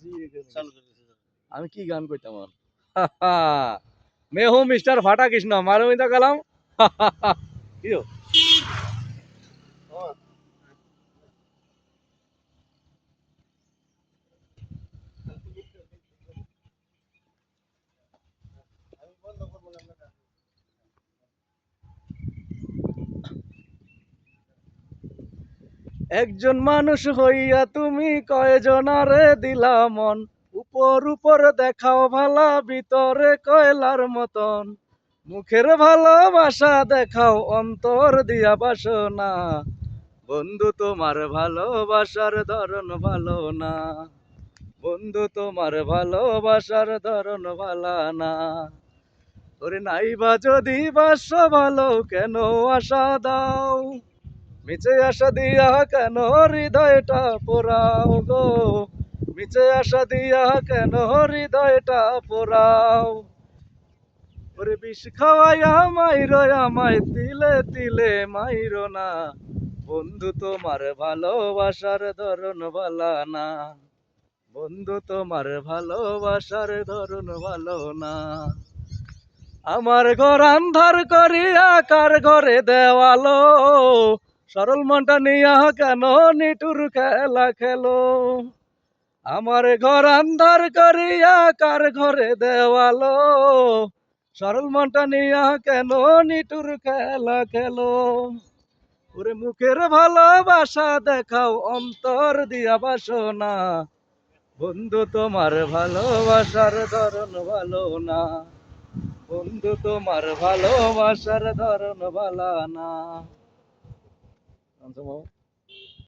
দিছি চালু করে দিছে আমি কি গান কইতাম আর মে হো মিস্টার ফাটা কৃষ্ণ মারো মিতা কালাম কি হো? একজন মানুষ হইয়া তুমি কয়জনারে দিলা মন? উপর উপর দেখাও ভালা, ভিতরে কয়লার মতন। মুখের ভালোবাসা দেখাও, অন্তর দিয়া বাসনা। বন্ধু, তোমার ভালোবাসার ধরন ভালো না। বন্ধু, তোমার ভালোবাসার ধরন ভালা না। ওরে নাইবা যদি বাস ভালো, কেন আশা দাও? মিছে আশা দিয়া কেন হৃদয়টা পোড়াও গো? মিছে আশা দিয়া কেন হৃদয়টা পোড়াও? ওরে বিষ খাওয়াইয়া মাইরো আমায় তিলে তিলে মাইরো না। বন্ধু, তোমার ভালোবাসার ধরন ভালা না। বন্ধু, তোমার ভালোবাসার ধরন ভালো না। আমার ঘর আন্ধার করিয়া কার ঘরে দেওয়ালো? সরল মনটা নিয়া কেন নিটুর খেলা খেলো? আমার ঘর আন্ধার করিয়া কার ঘরে দেওয়ালো? সরল মনটা নিয়া কেন নিটুর খেলা খেলো? ওরে মুখের ভালোবাসা দেখাও, অন্তর দিয়া বাসনা। বন্ধু, তোমার ভালোবাসার ধরন ভালো না। বন্ধু, তোমার ভালোবাসার ধরন ভালা না। 干什么？